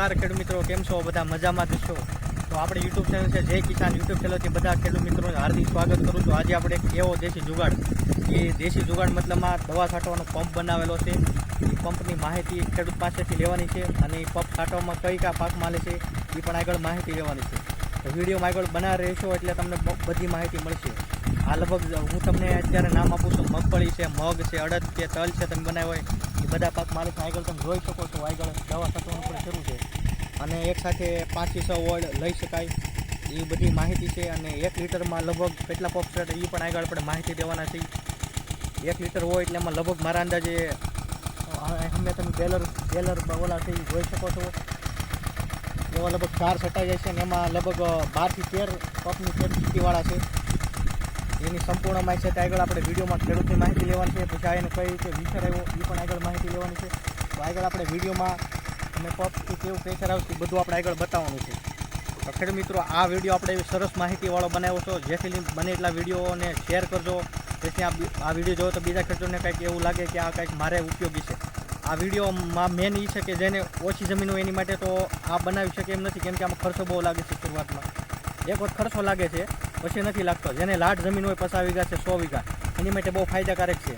નમસ્કાર ખેડૂત મિત્રો, કેમ છો? બધા મજામાં જ છો? તો આપણે યુટ્યુબ ચેનલ છે જય કિસાન યુટ્યુબ ચેનલથી બધા ખેડૂત મિત્રોને હાર્દિક સ્વાગત કરું છું. આજે આપણે એક એવો દેશી જુગાડ. એ દેશી જુગાડ મતલબમાં દવા છાંટવાનો પંપ બનાવેલો છે. એ પંપની માહિતી ખેડૂત પાસેથી લેવાની છે અને એ પંપ છાંટવામાં કઈ કયા પાક માલે છે, એ પણ આગળ માહિતી લેવાની છે. વિડીયોમાં આગળ બના રહેશો એટલે તમને બધી માહિતી મળશે. આ લગભગ હું તમને અત્યારે નામ આપું છું, મગફળી છે, મગ છે, અડદ છે, તલ છે તમે બનાવ્યો હોય, એ બધા પાક માલિક આગળ તમે જોઈ શકો છો, આગળ દવા છાંટવાનું પણ શરૂ છે. અને એક સાથે પાંચથી છ વોર્ડ લઈ શકાય. એ બધી માહિતી છે અને એક લીટરમાં લગભગ કેટલા પંપ છે એ પણ આગળ આપણે માહિતી દેવાના છે એક લીટર હોય એટલે એમાં લગભગ મારા અંદાજે અમે તમે બેલર બેલર ઓલા છે એ જોઈ શકો છો. એવા લગભગ ચાર છટાઈ જાય છે અને એમાં લગભગ બારથી તેર પંપની ખેતીવાળા છે. એની સંપૂર્ણ માહિતી છે આગળ આપણે વિડીયોમાં ખેડૂતની માહિતી લેવાની છે. પછી એને કઈ રીતે વિચાર આવ્યો, એ પણ આગળ માહિતી લેવાની છે. તો આગળ આપણે વિડીયોમાં અને પંપથી કેવું પ્રેશર આવશે બધું આપણે આગળ બતાવવાનું છે. તો ખેડૂત મિત્રો, આ વીડિયો આપણે સરસ માહિતીવાળો બનાવ્યો છો. જેથી બને એટલા વિડીયોને શેર કરજો. જેથી આ વીડિયો જોવો તો બીજા ખેડૂતોને કંઈક એવું લાગે કે આ કંઈક મારે ઉપયોગી છે. આ વિડીયોમાં મેન એ છે કે જેને ઓછી જમીન હોય એની માટે તો આ બનાવી શકે એમ નથી, કેમ કે આમાં ખર્ચો બહુ લાગે છે શરૂઆતમાં. એક વખત ખર્ચો લાગે છે. પછી નથી લાગતો. જેને લાટ જમીન હોય પચાસ વીઘા છે સો વીઘા. એની માટે બહુ ફાયદાકારક છે.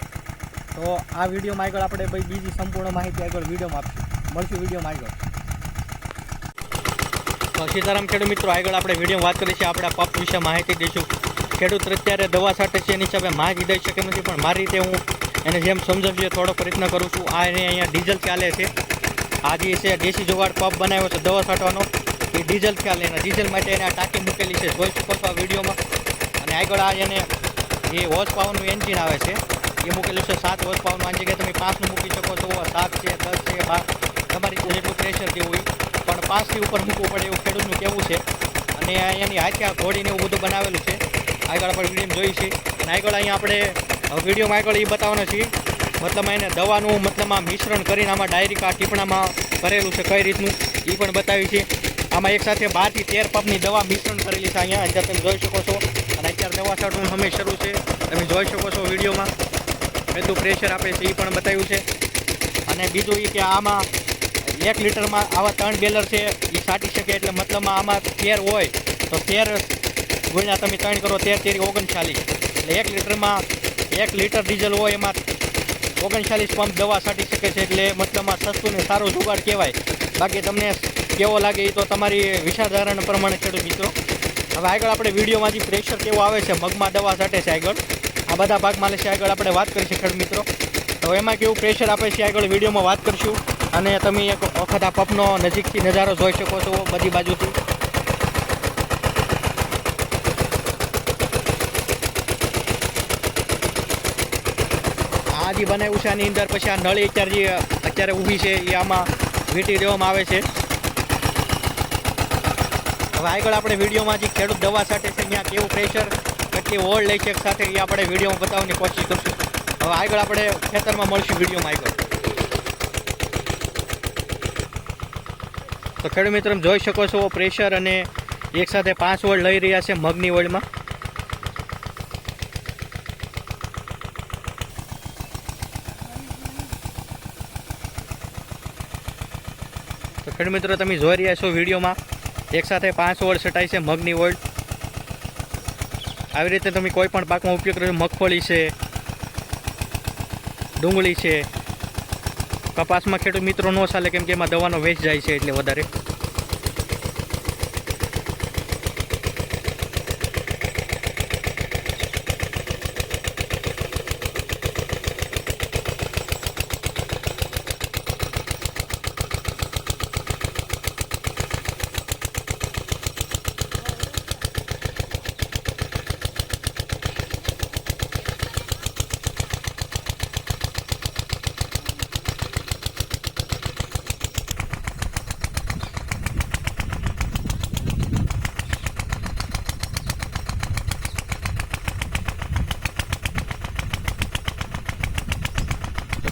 તો આ વિડીયોમાં આગળ આપણે ભાઈ બીજી સંપૂર્ણ માહિતી આગળ વિડીયોમાં આપશું. મળશું વિડીયોમાં આગળ. તો સીતારામ ખેડૂત મિત્રો, આગળ આપણે વીડિયો વાત કરી છે આપણે પપ વિશે માહિતી દઈશું. ખેડૂત અત્યારે દવા છાંટે છે, એની હિસાબે માહિતી દઈ શકે નથી, પણ મારી રીતે હું એને જેમ સમજાવીએ થોડો પ્રયત્ન કરું છું. આ એને અહીંયા ડીઝલ ચાલે છે. આજે છે, દેશી જોગાડ પપ બનાવ્યો છે, દવા છાંટવાનો એ ડીઝલ ખ્યાલ એના. ડીઝલ માટે એને આ ટાંકી મૂકેલી છે જોઈ શકો છો આ વિડીયોમાં. અને આગળ આ એને એ વોચ પાવરનું એન્જિન આવે છે, એ મૂકેલું છે સાત વોચ પાવરનું આ જગ્યાએ તમે પાંચનું મૂકી શકો છો. સાત છે, દસ છે, બાર. તમારી જેટલું પ્રેશર જેવું હોય. પણ પાંચથી ઉપર મૂકવું પડે એવું ખેડૂતનું કહેવું છે. અને એની હાથે ઘોડીને એવું બધું બનાવેલું છે. આગળ આપણે વીડિયો જોઈ છે. અને આગળ અહીંયા આપણે વિડીયોમાં આગળ એ બતાવવાના છીએ. મતલબ એને દવાનું, મતલબ આ મિશ્રણ કરીને આમાં ડાયરી આ ટીપણામાં કરેલું છે કઈ રીતનું, એ પણ બતાવી છે. આમાં એક સાથે બારથી તેર પંપની દવા મિશ્રણ કરેલી છે અહીંયા. અત્યારે તમે જોઈ શકો છો. અને અત્યારે દવા છાંટવાનું સમય શરૂ છે. તમે જોઈ શકો છો વિડીયોમાં. કેટલું પ્રેશર આપે છે એ પણ બતાવ્યું છે. અને બીજું એ કે આમાં એક લીટરમાં આવા ત્રણ બેલર છે એ છાંટી શકે એટલે મતલબમાં આમાં તેર હોય તો તેર ગુણ્યા તમે ત્રણ કરો, તેર તેરી ઓગણચાલીસ. એટલે એક લીટરમાં એક લીટર ડીઝલ હોય એમાં ઓગણચાલીસ પંપ દવા છાંટી શકે છે એટલે મતલબમાં સસ્તું ને સારું જુગાડ કહેવાય. બાકી તમને કેવો લાગે એ તો તમારી વિષાધારણ પ્રમાણે ખેડૂત મિત્રો. હવે આગળ આપણે વિડીયોમાંથી પ્રેશર કેવો આવે છે, મગમાં દવા છાંટે છે આગળ. આ બધા ભાગમાં લે છે આગળ આપણે વાત કરીશું ખેડૂત મિત્રો. તો એમાં કેવું પ્રેશર આપે છે આગળ વિડીયોમાં વાત કરીશું. અને તમે એક વખત આ પંપનો નજીકથી નજારો જોઈ શકો છો બધી બાજુથી. આ જે બનાવ્યું છે આની અંદર પછી આ નળી અત્યારે જે અત્યારે ઊભી છે એ આમાં વીંટી દેવામાં આવે છે. હવે આગળ આપણે વિડીયોમાં જે ખેડૂત દવા સાથે છે, ત્યાં કેવું પ્રેશર કેટલી ઓળ લે છે સાથે, એ આપણે વિડીયોમાં બતાવવાની કોશિશ કરશું હવે આગળ આપણે ખેતરમાં મળશું વિડીયોમાં આગળ. તો ખેડૂત મિત્રો જોઈ શકો છો પ્રેશર અને એક સાથે પાંચ ઓળ લઈ રહ્યા છે મગની ઓળમાં. તો ખેડૂત મિત્રો, તમે જોઈ રહ્યા છો વિડીયોમાં એક સાથે પાંચ ઓળ છટાય છે મગની ઓળ આવી રીતે તમે કોઈ પણ પાકમાં ઉપયોગ કરો મગફળી છે, ડુંગળી છે. કપાસમાં ખેડૂત મિત્રો ન ચાલે કેમ કે એમાં દવાનો વેચ જાય છે એટલે વધારે.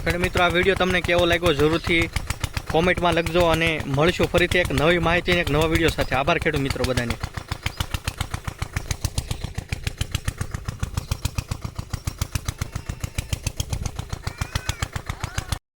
તો મિત્રો, આ વીડિયો તમને કેવો લાગ્યો જરૂરથી કોમેન્ટમાં લખજો અને મળશું ફરીથી એક નવી માહિતી એક નવા વીડિયો સાથે. આભાર ખેડૂત મિત્રો બધાને.